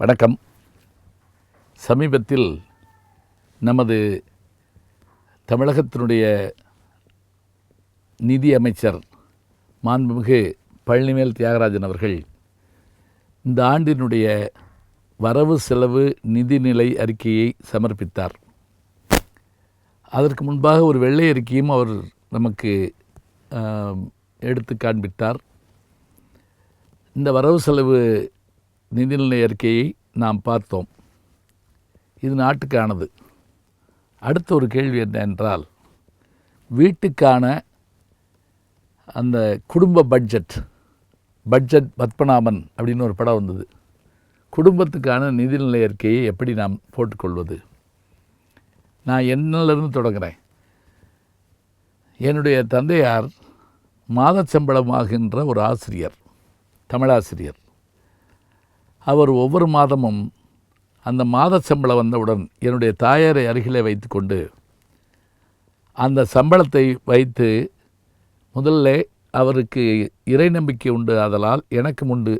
வணக்கம். சமீபத்தில் நமது தமிழகத்தினுடைய நிதி அமைச்சர் மாண்புமிகு பழனிமேல் தியாகராஜன் அவர்கள் இந்த ஆண்டினுடைய வரவு செலவு நிதிநிலை அறிக்கையை சமர்ப்பித்தார். அதற்கு முன்பாக ஒரு வெள்ளை அறிக்கையும் அவர் நமக்கு எடுத்து காண்பித்தார். இந்த வரவு செலவு நிதிநிலை அறிக்கையை நாம் பார்த்தோம். இது நாட்டுக்கானது. அடுத்த ஒரு கேள்வி என்ன என்றால் வீட்டுக்கான அந்த குடும்ப பட்ஜெட் பட்ஜெட் பத்மநாபன் அப்படின்னு ஒரு படம் வந்தது. குடும்பத்துக்கான நிதிநிலை அறிக்கையை எப்படி நாம் போட்டுக்கொள்வது? நான் என்னிலிருந்து தொடங்குறேன். என்னுடைய தந்தையார் மாதச் சம்பளமாகின்ற ஒரு ஆசிரியர் தமிழாசிரியர். அவர் ஒவ்வொரு மாதமும் அந்த மாத சம்பளம் வந்தவுடன் என்னுடைய தாயாரை அருகிலே வைத்துக்கொண்டு அந்த சம்பளத்தை வைத்து முதல்ல அவருக்கு இறை நம்பிக்கை உண்டு. ஆதலால் எனக்கும் உண்டு.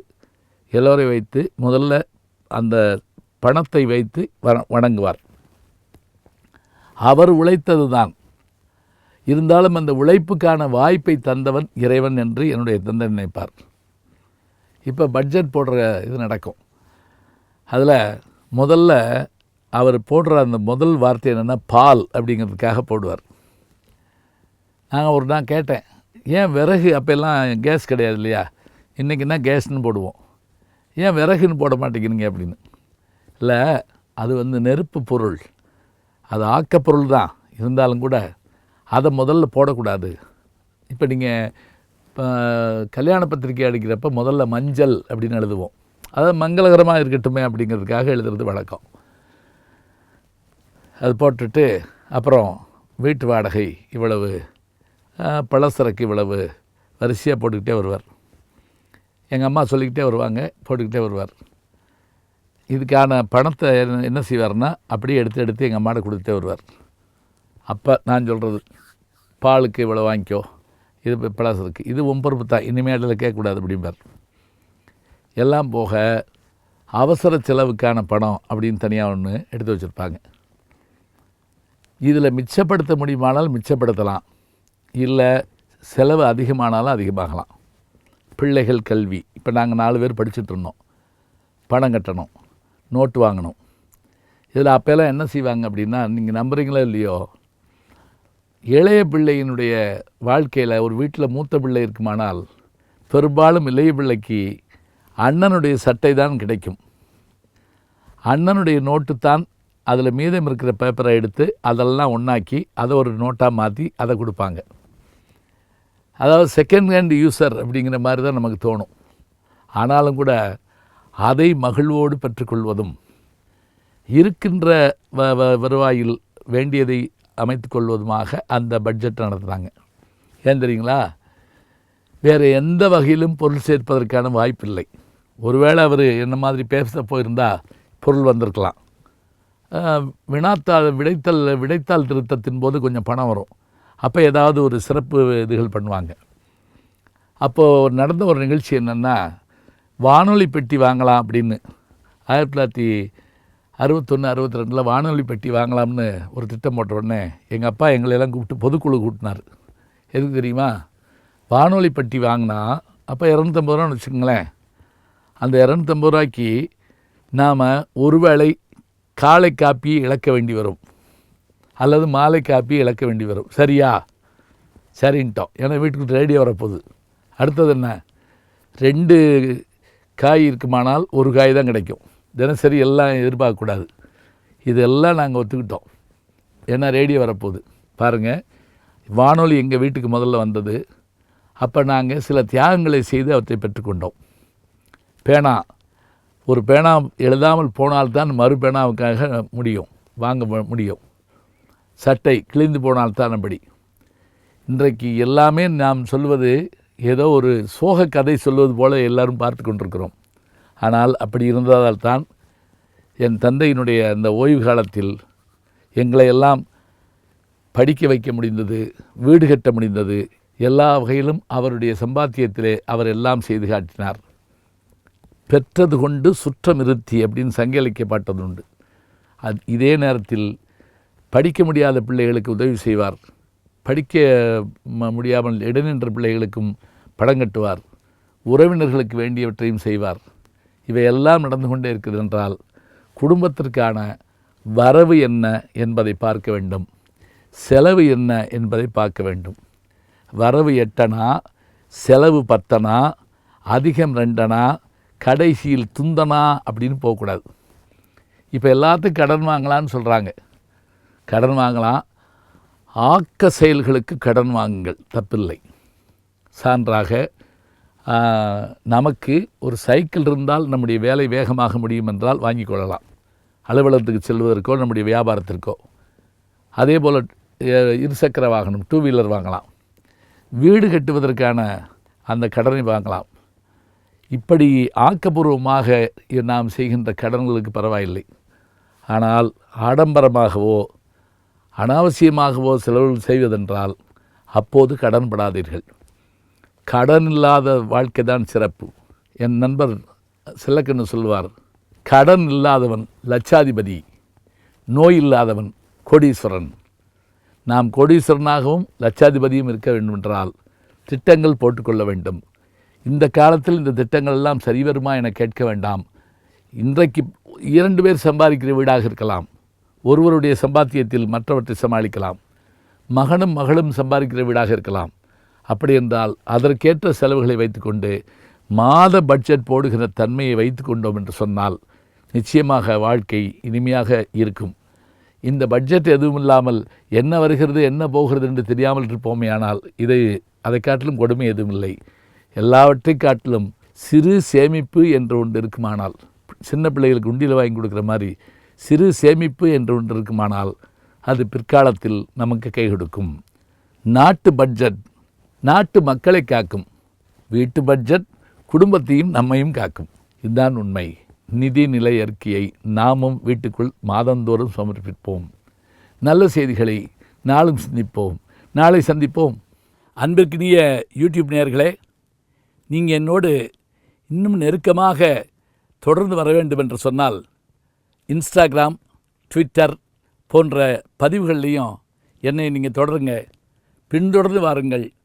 எல்லோரை வைத்து முதல்ல அந்த பணத்தை வைத்து வணங்குவார். அவர் உழைத்தது தான் இருந்தாலும் அந்த உழைப்புக்கான வாய்ப்பை தந்தவன் இறைவன் என்று என்னுடைய தந்தை நினைப்பார். இப்போ பட்ஜெட் போடுற இது நடக்கும். அதில் முதல்ல அவர் போடுற அந்த முதல் வார்த்தை என்னென்னா பால் அப்படிங்கிறதுக்காக போடுவார். நாங்கள் ஒரு நாள் கேட்டேன் ஏன் விறகு அப்போல்லாம் கேஸ் கிடையாது இல்லையா? இன்றைக்கின்னா கேஸ்னு போடுவோம். ஏன் விறகுன்னு போட மாட்டேங்கிறீங்க? அப்படின்னு. இல்லை அது வந்து நெருப்பு பொருள். அது ஆக்கப்பொருள் தான். இருந்தாலும் கூட அதை முதல்ல போடக்கூடாது. இப்போ நீங்கள் கல்யாண பத்திரிக்கை அடிக்கிறப்ப முதல்ல மஞ்சள் அப்படின்னு எழுதுவோம். அதாவது மங்களகரமாக இருக்கட்டுமே அப்படிங்கிறதுக்காக எழுதுறது வழக்கம். அது போட்டுட்டு அப்புறம் வீட்டு வாடகை இவ்வளவு பழசரக்கு இவ்வளவு வரிசையாக போட்டுக்கிட்டே வருவார். எங்கள் அம்மா சொல்லிக்கிட்டே வருவாங்க போட்டுக்கிட்டே வருவார். இதுக்கான பணத்தை என்ன- என்ன செய்வார்னா அப்படியே எடுத்து எடுத்து எங்கள் அம்மாட்ட கொடுத்துட்டே வருவார். அப்போ நான் சொல்கிறது பாலுக்கு இவ்வளோ வாங்கிக்கோ. இது இப்போ இருக்குது இது ஒம்பருப்பு தான் இனிமேலில் கேட்கக்கூடாது அப்படிம்பார். எல்லாம் போக அவசர செலவுக்கான பணம் அப்படின்னு தனியாக ஒன்று எடுத்து வச்சுருப்பாங்க. இதில் மிச்சப்படுத்த முடியுமானால் மிச்சப்படுத்தலாம். இல்லை செலவு அதிகமானாலும் அதிகமாகலாம். பிள்ளைகள் கல்வி. இப்போ நாங்கள் நாலு பேர் படிச்சுட்டு இருந்தோம். பணம் கட்டணும். நோட்டு வாங்கணும். இதில் அப்போல்லாம் என்ன செய்வாங்க அப்படின்னா நீங்கள் நம்புறீங்களோ இல்லையோ? இளைய பிள்ளையினுடைய வாழ்க்கையில் ஒரு வீட்டில் மூத்த பிள்ளை இருக்குமானால் பெரும்பாலும் இளைய பிள்ளைக்கு அண்ணனுடைய சட்டை தான் கிடைக்கும். அண்ணனுடைய நோட்டு தான் அதில் மீதம் இருக்கிற பேப்பரை எடுத்து அதெல்லாம் ஒன்றாக்கி அதை ஒரு நோட்டாக மாற்றி அதை கொடுப்பாங்க. அதாவது செகண்ட் ஹேண்ட் யூசர் அப்படிங்கிற மாதிரி தான் நமக்கு தோணும். ஆனாலும் கூட அதை மகிழ்வோடு பெற்றுக்கொள்வதும் இருக்கின்ற வ வ- வருவாயில் வேண்டியதை அமைத்து கொள்வதுமாக அந்த பட்ஜெட் நடத்துகிறாங்க ஏன் தெரியுங்களா? வேறு எந்த வகையிலும் பொருள் சேர்ப்பதற்கான வாய்ப்பில்லை. ஒருவேளை அவர் என்ன மாதிரி பேச போயிருந்தால் பொருள் வந்திருக்கலாம். வினாத்தாள் விடைத்தல் விடைத்தாள் திருத்தத்தின் போது கொஞ்சம் பணம் வரும். அப்போ ஏதாவது ஒரு சிறப்பு இதுகள் பண்ணுவாங்க. அப்போது நடந்த ஒரு நிகழ்ச்சி என்னென்னா வானொலி பெட்டி வாங்கலாம் அப்படின்னு ஆயிரத்தி தொள்ளாயிரத்தி அறுபத்தொன்று அறுபத்தி ரெண்டில் வானொலி பெட்டி வாங்கலாம்னு ஒரு திட்டம் போட்ட உடனே எங்கள் அப்பா எங்களையெல்லாம் கூப்பிட்டு பொதுக்குழு கூட்டினார். எதுக்கு தெரியுமா? வானொலி பெட்டி வாங்கினா அப்போ இரநூத்தம்பது ரூபான்னு வச்சுக்கோங்களேன். அந்த இரநூத்தம்பது ரூபாய்க்கு நாம் ஒருவேளை காலை காப்பி இழக்க வேண்டி வரும். அல்லது மாலை காப்பி இழக்க வேண்டி வரும். சரியா? சரின்ட்டோம். ஏன்னா வீட்டுக்கு ரேடியோ வரப்போகுது. அடுத்தது என்ன? ரெண்டு காய் இருக்குமானால் ஒரு காய் தான் கிடைக்கும். தினசரி எல்லாம் எதிர்பார்க்கக்கூடாது. இதெல்லாம் நாங்கள் ஒத்துக்கிட்டோம். ஏன்னா ரேடியோ வரப்போகுது. பாருங்கள் வானொலி எங்கள் வீட்டுக்கு முதல்ல வந்தது. அப்போ நாங்கள் சில தியாகங்களை செய்து அவற்றை பெற்றுக்கொண்டோம். பேனா ஒரு பேனா எழுதாமல் போனால்தான் மறு பேனாவுக்காக முடியும் வாங்க முடியும். சட்டை கிழிந்து போனால்தான் அப்படி. இன்றைக்கு எல்லாமே நாம் சொல்வது ஏதோ ஒரு சோக கதை சொல்வது போல எல்லோரும் பார்த்து கொண்டிருக்கிறோம். ஆனால் அப்படி இருந்ததால் தான் என் தந்தையினுடைய அந்த ஓய்வு காலத்தில் எங்களை எல்லாம் படிக்க வைக்க முடிந்தது வீடு கட்ட முடிந்தது எல்லா வகையிலும் அவருடைய சம்பாத்தியத்திலே அவர் எல்லாம் செய்து காட்டினார். பெற்றது கொண்டு சுற்றம் இருத்தி அப்படின்னு சங்கலிக்கப்பட்டது உண்டு அது இதே நேரத்தில் படிக்க முடியாத பிள்ளைகளுக்கு உதவி செய்வார். படிக்க முடியாமல் இடைநின்ற பிள்ளைகளுக்கும் படம் கட்டுவார். உறவினர்களுக்கு வேண்டியவற்றையும் செய்வார். இவையெல்லாம் நடந்து கொண்டே இருக்குது என்றால் குடும்பத்திற்கான வரவு என்ன என்பதை பார்க்க வேண்டும். செலவு என்ன என்பதை பார்க்க வேண்டும். வரவு எட்டனா? செலவு பத்தனா? அதிகம் ரெண்டனா? கடைசியில் துந்தனா? அப்படின்னு போகக்கூடாது. இப்போ எல்லாத்துக்கும் கடன் வாங்கலான்னு சொல்கிறாங்க கடன் வாங்கலாம். ஆக்க செயல்களுக்கு கடன் வாங்குங்கள். தப்பில்லை. சான்றாக நமக்கு ஒரு சைக்கிள் இருந்தால் நம்முடைய வேலை வேகமாக முடியும் என்றால் வாங்கிக் கொள்ளலாம். அலுவலகத்துக்கு செல்வதற்கோ நம்முடைய வியாபாரத்திற்கோ. அதே போல் இருசக்கர வாகனம் டூ வீலர் வாங்கலாம். வீடு கட்டுவதற்கான அந்த கடனை வாங்கலாம். இப்படி ஆக்கப்பூர்வமாக நாம் செய்கின்ற கடன்களுக்கு பரவாயில்லை. ஆனால் ஆடம்பரமாகவோ அனாவசியமாகவோ செலவு செய்வதென்றால் அப்போது கடன்படாதீர்கள் கடன் இல்லாத வாழ்க்கை தான் சிறப்பு. என் நண்பர் சில்லக்கண்ணு சொல்வார் கடன் இல்லாதவன் லட்சாதிபதி நோய் இல்லாதவன் கோடீஸ்வரன். நாம் கோடீஸ்வரனாகவும் லட்சாதிபதியும் இருக்க வேண்டுமென்றால் திட்டங்கள் போட்டுக்கொள்ள வேண்டும். இந்த காலத்தில் இந்த திட்டங்கள் எல்லாம் சரி வருமா என கேட்க வேண்டாம். இன்றைக்கு இரண்டு பேர் சம்பாதிக்கிற வீடாக இருக்கலாம். ஒருவருடைய சம்பாத்தியத்தில் மற்றவற்றை சமாளிக்கலாம். மகனும் மகளும் சம்பாதிக்கிற வீடாக இருக்கலாம். அப்படி என்றால் அதற்கேற்ற செலவுகளை வைத்துக்கொண்டு மாத பட்ஜெட் போடுகிற தன்மையை வைத்துக்கொண்டோம் என்று சொன்னால் நிச்சயமாக வாழ்க்கை இனிமையாக இருக்கும். இந்த பட்ஜெட் எதுவும் இல்லாமல் என்ன வருகிறது என்ன போகிறது என்று தெரியாமல் இருப்போமே ஆனால் இதை அதை காட்டிலும் கொடுமை எதுவும் இல்லை. எல்லாவற்றை காட்டிலும் சிறு சேமிப்பு என்று ஒன்று இருக்குமானால் சின்ன பிள்ளைகளுக்கு உண்டியில் வாங்கி கொடுக்குற மாதிரி சிறு சேமிப்பு என்று ஒன்று இருக்குமானால் அது பிற்காலத்தில் நமக்கு கை கொடுக்கும். நாட்டு பட்ஜெட் நாட்டு மக்களை காக்கும். வீட்டு பட்ஜெட் குடும்பத்தையும் நம்மையும் காக்கும். இதுதான் உண்மை. நிதி நிலை அறிக்கையை நாமும் வீட்டுக்குள் மாதந்தோறும் சமர்ப்பிப்போம். நல்ல செய்திகளை நாளும் சிந்திப்போம். நாளை சந்திப்போம். அன்பிற்கினிய யூடியூப் நேயர்களே நீங்கள் என்னோடு இன்னும் நெருக்கமாக தொடர்ந்து வர வேண்டும் என்று சொன்னால் இன்ஸ்டாகிராம் ட்விட்டர் போன்ற பதிவுகள்லையும் என்னை நீங்கள் தொடருங்க. பின்தொடர்ந்து வாருங்கள்.